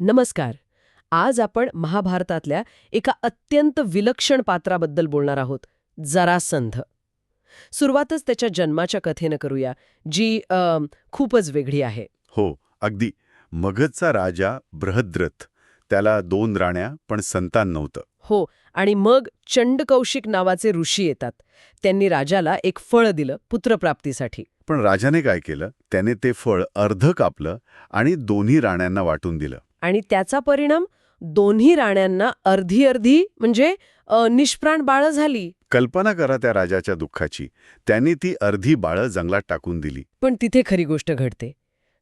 नमस्कार. आज आपण महाभारतातल्या एका अत्यंत विलक्षण पात्राबद्दल बोलणार आहोत जरासंध सुरुवातच त्याच्या जन्माच्या कथेनं करूया जी खूपच वेगळी आहे. हो अगदी. मगधचा राजा बृहद्रथ त्याला दोन राण्या पण संतान नव्हतं. हो आणि मग चंडकौशिक नावाचे ऋषी येतात. त्यांनी राजाला एक फळ दिलं पुत्रप्राप्तीसाठी. पण राजाने काय केलं? त्याने ते फळ अर्ध कापलं आणि दोन्ही राण्यांना वाटून दिलं. आणि त्याचा परिणाम दोन्ही राण्यांना अर्धी अर्धी म्हणजे निष्प्राण बाळं झाली. कल्पना करा त्या राजाच्या दुःखाची. त्यांनी ती अर्धी बाळं जंगलात टाकून दिली. पण तिथे खरी गोष्ट घडते.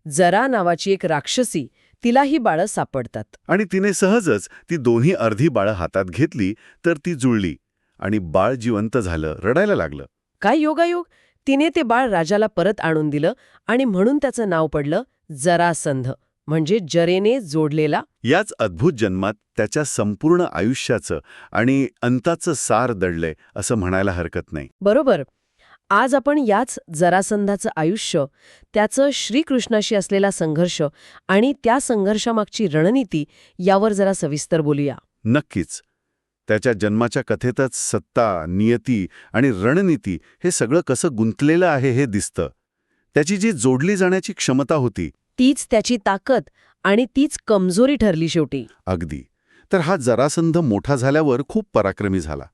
जरा नावाची एक राक्षसी तिला ही बाळं सापडतात. आणि तिने सहजच ती दोन्ही अर्धी बाळं हातात घेतली तर ती जुळली आणि बाळ जिवंत झालं रडायला लागलं. काय योगायोग? तिने ते बाळ राजाला परत आणून दिलं आणि म्हणून त्याचं नाव पडलं जरासंध. म्हणजे जरेने जोडलेला? याच अद्भुत जन्मात त्याच्या संपूर्ण आयुष्याचं आणि अंताचं सार दडलंय असं म्हणायला हरकत नाही. बरोबर. आज आपण याच जरासंधाचं आयुष्य त्याचं श्रीकृष्णाशी असलेला संघर्ष आणि त्या संघर्षामागची रणनीती यावर जरा सविस्तर बोलूया. नक्कीच. त्याच्या जन्माच्या कथेतच सत्ता नियती आणि रणनीती हे सगळं कसं गुंतलेलं आहे हे दिसतं. त्याची जी जोडली जाण्याची क्षमता होती तीच त्याची ताकद आणि तीच कमजोरी ठरली शेवटी. अगदी. तर हा जरासंध मोठा झाल्यावर खूप पराक्रमी झाला.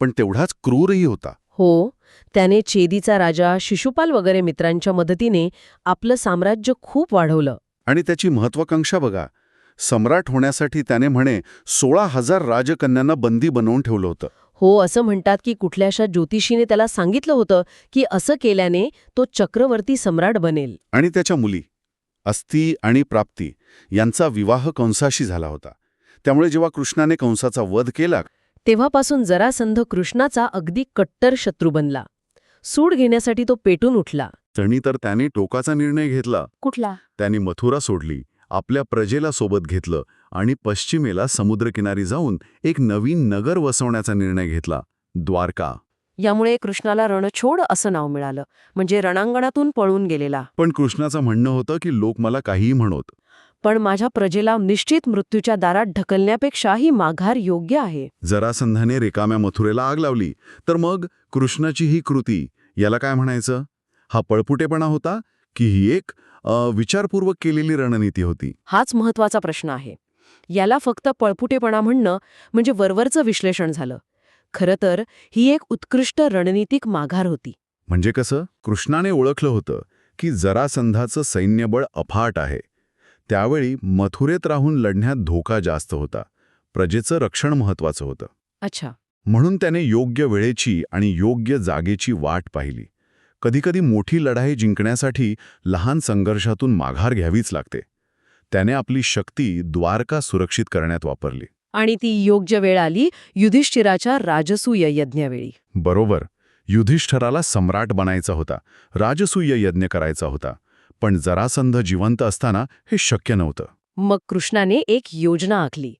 पण तेवढाच क्रूरही होता. हो त्याने चेदीचा राजा शिशुपाल वगैरे मित्रांच्या मदतीने आपलं साम्राज्य खूप वाढवलं. आणि त्याची महत्वाकांक्षा बघा. सम्राट होण्यासाठी त्याने म्हणे सोळा हजार राजकन्यांना बंदी बनवून ठेवलं होतं. हो असं म्हणतात की कुठल्याशा ज्योतिषीने त्याला सांगितलं होतं की असं केल्याने तो चक्रवर्ती सम्राट बनेल. आणि त्याच्या मुली. अस्ती आणि प्राप्ती यांचा विवाह कंसाशी झाला होता. त्यामुळे जेव्हा कृष्णाने कंसाचा वध केला तेव्हापासून जरासंध कृष्णाचा अगदी कट्टर शत्रू बनला. सूड घेण्यासाठी तो पेटून उठला. तणी तर त्याने टोकाचा निर्णय घेतला. कुठला? त्यांनी मथुरा सोडली आपल्या प्रजेला सोबत घेतलं आणि पश्चिमेला समुद्रकिनारी जाऊन एक नवीन नगर वसवण्याचा निर्णय घेतला. द्वारका यामुळे कृष्णाला रणछोड असं नाव मिळालं. म्हणजे रणांगणातून पळून गेलेला. पण कृष्णाचं म्हणणं होतं की लोक मला काहीही म्हणोत. पण माझ्या प्रजेला निश्चित मृत्यूच्या दारात ढकलण्यापेक्षा ही माघार योग्य आहे. जरासंधाने रिकाम्या मथुरेला आग लावली. तर मग कृष्णाची ही कृती याला काय म्हणायचं? हा पळपुटेपणा होता की ही एक विचारपूर्वक केलेली रणनीती होती? हाच महत्त्वाचा प्रश्न आहे. याला फक्त पळपुटेपणा म्हणणं म्हणजे वरवरचं विश्लेषण झालं. खरं तर ही एक उत्कृष्ट रणनीतिक माघार होती. म्हणजे कसं? कृष्णाने ओळखलं होतं की जरासंधाचं सैन्यबळ अफाट आहे. त्यावेळी मथुरेत राहून लढण्यात धोका जास्त होता. प्रजेचं रक्षण महत्वाचं होतं. अच्छा. म्हणून त्याने योग्य वेळेची आणि योग्य जागेची वाट पाहिली. कधीकधी मोठी लढाई जिंकण्यासाठी लहान संघर्षातून माघार घ्यावीच लागते. त्याने आपली शक्ती द्वारका सुरक्षित करण्यात वापरली. आणि ती योग्य वेळ आली युधिष्ठिराच्या राजसूय यज्ञावेळी. बरोबर. युधिष्ठराला सम्राट बनायचा होता. राजसूय यज्ञ करायचा होता. पण जरासंध जिवंत असताना हे शक्य नव्हतं. मग कृष्णाने एक योजना आखली.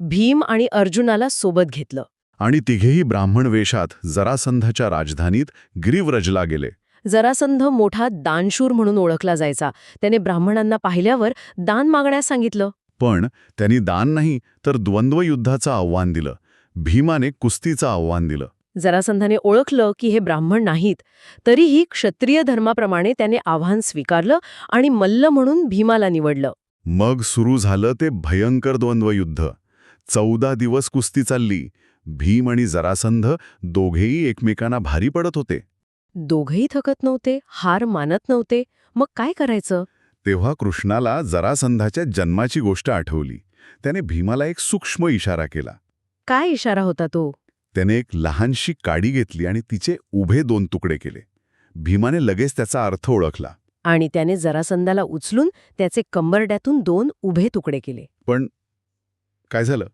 भीम आणि अर्जुनाला सोबत घेतलं. आणि तिघेही ब्राह्मण वेशात जरासंधाच्या राजधानीत गिरिव्रजला गेले. जरासंध मोठा दानशूर म्हणून ओळखला जायचा. त्याने ब्राह्मणांना पाहिल्यावर दान मागण्यास सांगितलं. पण त्यांनी दान नाही तर द्वंद्वयुद्धाचं आव्हान दिलं. भीमाने कुस्तीचं आव्हान दिलं. जरासंधाने ओळखलं की हे ब्राह्मण नाहीत. तरीही क्षत्रिय धर्माप्रमाणे त्याने आव्हान स्वीकारलं आणि मल्ल म्हणून भीमाला निवडलं. मग सुरू झालं ते भयंकर द्वंद्वयुद्ध. चौदा दिवस कुस्ती चालली. भीम आणि जरासंध दोघेही एकमेकांना भारी पडत होते. दोघही थकत नव्हते हार मानत नव्हते. मग काय करायचं? तेव्हा कृष्णाला जरासंधाच्या जन्माची गोष्ट आठवली. त्याने भीमाला एक सूक्ष्म इशारा केला. काय इशारा होता तो? त्याने एक लहानशी काडी घेतली आणि तिचे उभे दोन तुकडे केले. भीमाने लगेच त्याचा अर्थ ओळखला. आणि त्याने जरासंधाला उचलून त्याचे कंबरड्यातून दोन उभे तुकडे केले. पण काय झालं?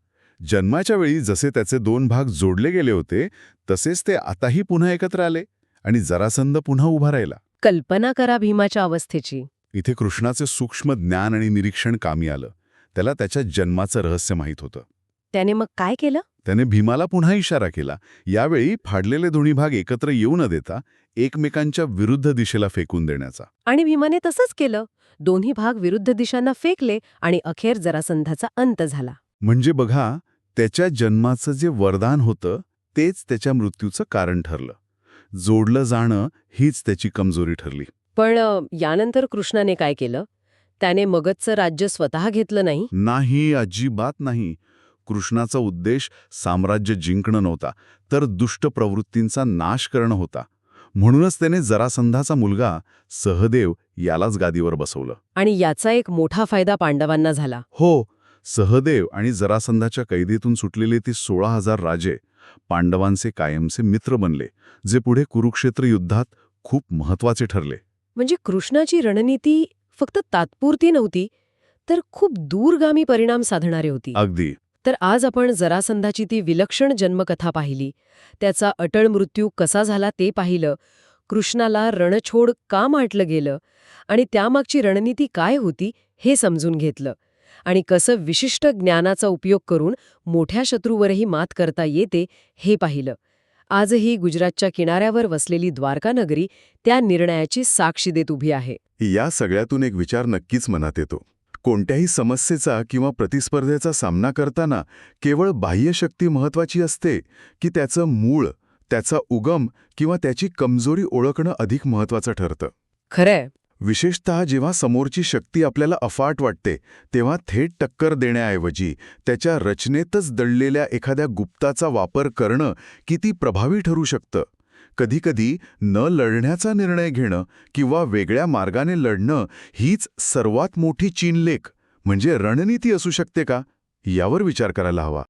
जन्माच्या वेळी जसे त्याचे दोन भाग जोडले गेले होते तसेच ते आताही पुन्हा एकत्र आले आणि जरासंध पुन्हा उभा राहिला. कल्पना करा भीमाच्या अवस्थेची. इथे कृष्णाचे सूक्ष्म ज्ञान आणि निरीक्षण कामी आलं. त्याला त्याच्या जन्माचं रहस्य माहीत होतं. त्याने मग काय केलं? त्याने भीमाला पुन्हा इशारा केला. यावेळी फाडलेले दोन्ही भाग एकत्र येऊ न देता एकमेकांच्या विरुद्ध दिशेला फेकून देण्याचा. आणि भीमाने तसंच केलं. दोन्ही भाग विरुद्ध दिशांना फेकले आणि अखेर जरासंधाचा अंत झाला. म्हणजे बघा त्याच्या जन्माचं जे वरदान होतं तेच त्याच्या मृत्यूचं कारण ठरलं. जोडलं जाणं हीच त्याची कमजोरी ठरली. पण यानंतर कृष्णाने काय केलं? त्याने मगधचं राज्य स्वतः घेतलं नाही? नाही अजिबात नाही. कृष्णाचा उद्देश साम्राज्य जिंकणं नव्हता तर दुष्ट प्रवृत्तींचा नाश करणं होता. म्हणूनच त्याने जरासंधाचा मुलगा सहदेव यालाच गादीवर बसवलं. आणि याचा एक मोठा फायदा पांडवांना झाला. हो सहदेव आणि जरासंधाच्या कैदेतून सुटलेले ते सोळा हजार राजे पांडवांचे कायमचे मित्र बनले जे पुढे कुरुक्षेत्र युद्धात खूप महत्त्वाचे ठरले. म्हणजे कृष्णाची रणनीती फक्त तात्पुरती नव्हती तर खूप दूरगामी परिणाम साधणारी होती. अगदी. तर आज आपण जरासंधाची ती विलक्षण जन्मकथा पाहिली. त्याचा अटळ मृत्यू कसा झाला ते पाहिलं. कृष्णाला रणछोड का माटलं गेलं? आणि त्यामागची रणनीती काय होती हे समजून घेतलं. आणि कसं विशिष्ट ज्ञानाचा उपयोग करून मोठ्या शत्रूवरही मात करता येते हे पाहिलं. आजही गुजरातच्या किनाऱ्यावर वसलेली द्वारका नगरी त्या निर्णयाची साक्षी देत उभी आहे. या सगळ्यातून एक विचार नक्कीच मनात येतो. कोणत्याही समस्येचा किंवा प्रतिस्पर्धेचा सामना करताना केवळ बाह्यशक्ती महत्वाची असते की त्याचं मूळ त्याचा उगम किंवा त्याची कमजोरी ओळखणं अधिक महत्वाचं ठरतं. खरंय. विशेषतः जेव्हा समोरची शक्ती आपल्याला अफाट वाटते तेव्हा थेट टक्कर देण्याऐवजी त्याच्या रचनेतच दडलेल्या एखाद्या गुप्ताचा वापर करणं किती प्रभावी ठरू शकतं? कधीकधी न लढण्याचा निर्णय घेणं किंवा वेगळ्या मार्गाने लढणं हीच सर्वात मोठी चीनलेख म्हणजे रणनीती असू शकते का? यावर विचार करायला हवा.